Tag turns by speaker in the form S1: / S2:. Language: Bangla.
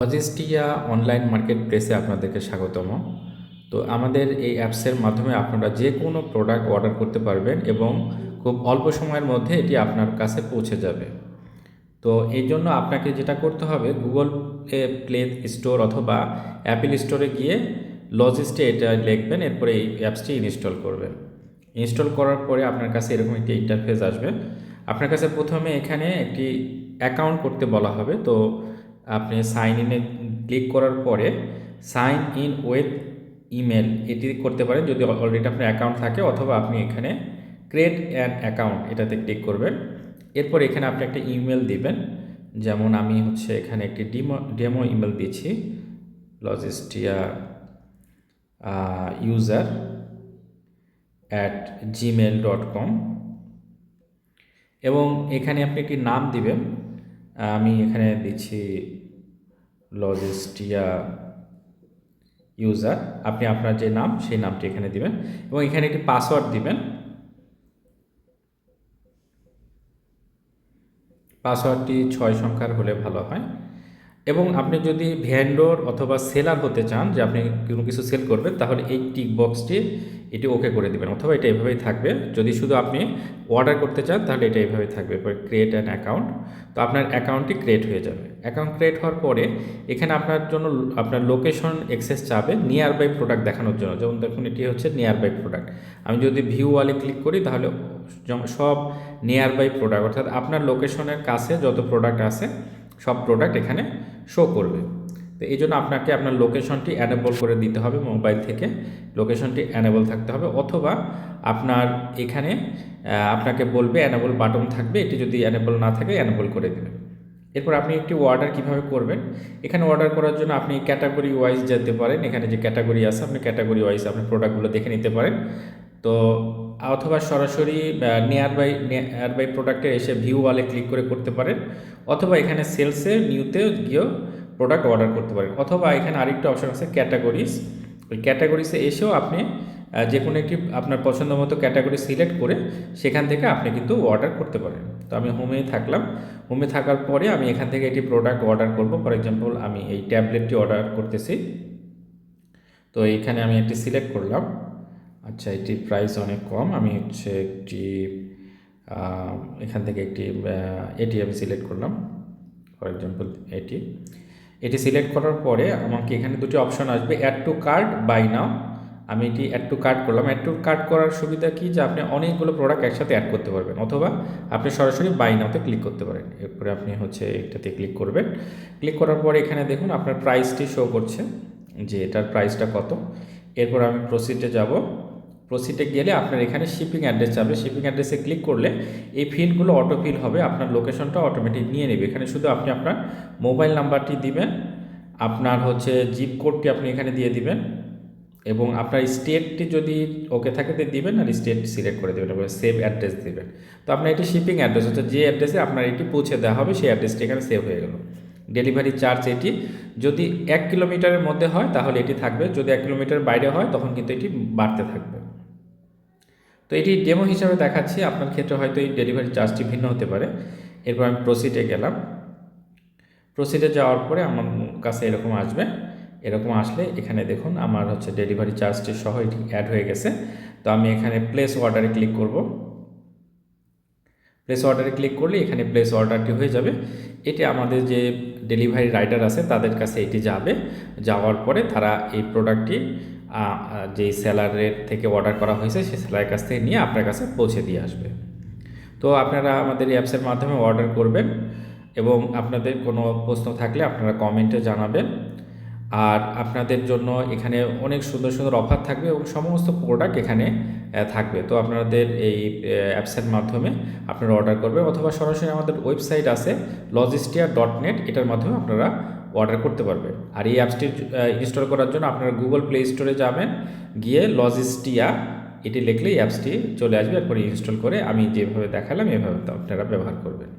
S1: লজিস্টিয়া অনলাইন মার্কেট প্লেসে আপনাদেরকে স্বাগতম। তো আমাদের এই অ্যাপসের মাধ্যমে আপনারা যে কোনো প্রোডাক্ট অর্ডার করতে পারবেন এবং খুব অল্প সময়ের মধ্যে এটি আপনার কাছে পৌঁছে যাবে। তো এই জন্য আপনাকে যেটা করতে হবে গুগল প্লে স্টোর অথবা অ্যাপেল স্টোরে গিয়ে লজিস্টে এটা লিখবেন, এরপরে এই অ্যাপসটি ইনস্টল করবেন। ইনস্টল করার পরে আপনার কাছে এরকম একটি ইন্টারফেস আসবে। আপনার কাছে প্রথমে এখানে একটি অ্যাকাউন্ট করতে বলা হবে। তো আপনি সাইন ইনে ক্লিক করার পরে সাইন ইন উইথ ইমেল এটি করতে পারেন যদি অলরেডি আপনার অ্যাকাউন্ট থাকে অথবা আপনি এখানে ক্রিয়েট অ্যান অ্যাকাউন্ট এটাতে ক্লিক করবেন। এরপর এখানে আপনি একটা ইমেল দিবেন। যেমন আমি হচ্ছে এখানে একটি ডিমো ডেমো ইমেল দিচ্ছি। লজিস্টিয়া user at Gmail dot com এবং এখানে আপনি একটি নাম দিবেন। আমি এখানে দিচ্ছি লজিস্টিয়া ইউজার আপনি আপনার যে নাম, সেই নামটি এখানে দিবেন এবং এখানে একটি পাসওয়ার্ড দিবেন। পাসওয়ার্ডটি ছয় সংখ্যার হলে ভালো হয়। এবং আপনি যদি ভ্যান্ডর অথবা সেলার হতে চান, যে আপনি কোনো কিছু সেল করবেন, তাহলে এই টিক বক্সটি এটি ওকে করে দেবেন, অথবা এটা এভাবেই থাকবে। যদি শুধু আপনি অর্ডার করতে চান, তাহলে এটা এভাবেই থাকবে, এরপর ক্রিয়েট অ্যান অ্যাকাউন্ট তো আপনার অ্যাকাউন্টটি ক্রিয়েট হয়ে যাবে। অ্যাকাউন্ট ক্রিয়েট হওয়ার পরে এখানে আপনার জন্য আপনার লোকেশন অ্যাক্সেস চাবে নিয়ার বাই প্রোডাক্ট দেখানোর জন্য। যেমন দেখুন, এটি হচ্ছে নিয়ার বাই প্রোডাক্ট আমি যদি ভিউ ওয়ালে ক্লিক করি, তাহলে সব নিয়ার বাই প্রোডাক্ট অর্থাৎ আপনার লোকেশনের কাছে যত প্রোডাক্ট আছে, সব প্রোডাক্ট এখানে শো করবে। তো এই জন্য আপনাকে আপনার লোকেশনটি অ্যানেবল করে দিতে হবে মোবাইল থেকে। লোকেশনটি অ্যানেবল থাকতে হবে অথবা আপনার এখানে আপনাকে বলবে অ্যানেবল বাটন থাকবে, এটি যদি অ্যানেবল না থাকে অ্যানেবল করে দেবে এরপর আপনি একটি অর্ডার কীভাবে করবেন? এখানে অর্ডার করার জন্য আপনি ক্যাটাগরি ওয়াইজ যেতে পারেন। এখানে যে ক্যাটাগরি আছে, আপনি ক্যাটাগরি ওয়াইজ আপনি প্রোডাক্টগুলো দেখে নিতে পারেন। তো অথবা সরাসরি নিয়ার বাই নিয়ার বাই প্রোডাক্টে এসে ভিউ ওয়ালে ক্লিক করে করতে পারেন। অথবা এখানে সেলসে নিউতে গিয়েও প্রোডাক্ট অর্ডার করতে পারেন। অথবা এখানে আরেকটা অপশন আছে ক্যাটাগরিজ ওই ক্যাটাগরিসে এসেও আপনি যে কোনো একটি আপনার পছন্দ মতো ক্যাটাগরি সিলেক্ট করে সেখান থেকে আপনি কিন্তু অর্ডার করতে পারেন। তো আমি হোমে থাকলাম। হোমে থাকার পরে আমি এখান থেকে একটি প্রোডাক্ট অর্ডার করব। ফর এক্সাম্পল আমি এই ট্যাবলেটটি অর্ডার করতেছি। তো এইখানে আমি একটি সিলেক্ট করলাম। আচ্ছা এটির প্রাইস অনেক কম। আমি হচ্ছে একটি এখান থেকে একটি এটি আমি সিলেক্ট করলাম। ফর এক্সাম্পল এটি এটি সিলেক্ট করার পরে আমাকে এখানে দুটি অপশন আসবে add to cart buy now আমি এটি অ্যাড টু কার্ড করলাম। অ্যাড টু কার্ড করার সুবিধা কি? যে আপনি অনেকগুলো প্রোডাক্ট একসাথে অ্যাড করতে পারবেন, অথবা আপনি সরাসরি বাই নাওতে ক্লিক করতে পারেন। এরপরে আপনি হচ্ছে এটাতে ক্লিক করবেন। ক্লিক করার পরে এখানে দেখুন, আপনার প্রাইসটি শো করছে, যে এটার প্রাইসটা কত। এরপর আমি প্রসিডে যাব। প্রসিডে গেলে আপনার এখানে শিপিং অ্যাড্রেস যাবে শিপিং অ্যাড্রেসে ক্লিক করলে এই ফিল্ডগুলো অটো ফিল হবে, আপনার লোকেশনটা অটোমেটিক নিয়ে নেবে। এখানে শুধু আপনি আপনার মোবাইল নাম্বারটি দিবেন, আপনার হচ্ছে জিপ কোডটি আপনি এখানে দিয়ে দিবেন এবং আপনার স্টেটটি যদি ওকে থাকে তো দিবেন আর স্টেট সিলেক্ট করে দেবেন এবং সেভ অ্যাড্রেস দেবেন। তো আপনার এটি শিপিং অ্যাড্রেস হচ্ছে যে অ্যাড্রেসে আপনার এটি পৌঁছে দেওয়া হবে, সেই অ্যাড্রেসটি এখানে সেভ হয়ে গেল। ডেলিভারি চার্জ এটি যদি এক কিলোমিটারের মধ্যে হয়, তাহলে এটি থাকবে। যদি এক কিলোমিটার বাইরে হয়, তখন কিন্তু এটি বাড়তে থাকবে। তো এটি ডেমো হিসাবে দেখাচ্ছি। আপনার ক্ষেত্রে হয়তো এই ডেলিভারি চার্জটি ভিন্ন হতে পারে। এরপর আমি প্রসিডে গেলাম। প্রসিডে যাওয়ার পরে আমার কাছে এরকম আসবে। এরকম আসলে এখানে দেখুন আমার হচ্ছে ডেলিভারি চার্জটি সহ এটি অ্যাড হয়ে গেছে। তো আমি এখানে প্লেস অর্ডারে ক্লিক করব। প্লেস অর্ডারে ক্লিক করলে এখানে প্লেস অর্ডারটি হয়ে যাবে। এটি আমাদের যে ডেলিভারি রাইডার আছে, তাদের কাছে এটি যাবে। যাওয়ার পরে তারা এই প্রোডাক্টটি যেই সেলারের থেকে অর্ডার করা হয়েছে, সেই সেলারের কাছ থেকে নিয়ে আপনার কাছে পৌঁছে দিয়ে আসবে। তো আপনারা আমাদের এই অ্যাপসের মাধ্যমে অর্ডার করবেন এবং আপনাদের কোনো প্রশ্ন থাকলে আপনারা কমেন্টে জানাবেন। আর আপনাদের জন্য এখানে অনেক সুন্দর সুন্দর অফার থাকবে এবং সমস্ত প্রোডাক্ট এখানে থাকবে। তো আপনাদের এই অ্যাপসের মাধ্যমে আপনারা অর্ডার করবেন অথবা সরাসরি আমাদের ওয়েবসাইট আছে লজিস্টিয়া ডট নেট এটার মাধ্যমে আপনারা অর্ডার করতে পারবে। আর এই অ্যাপসটি ইনস্টল করার জন্য আপনারা গুগল প্লে স্টোরে যাবেন, গিয়ে লজিস্টিয়া এটি লিখলেই অ্যাপসটি চলে আসবে। এরপরে ইনস্টল করে আমি যেভাবে দেখালাম, এভাবে আপনারা ব্যবহার করবেন।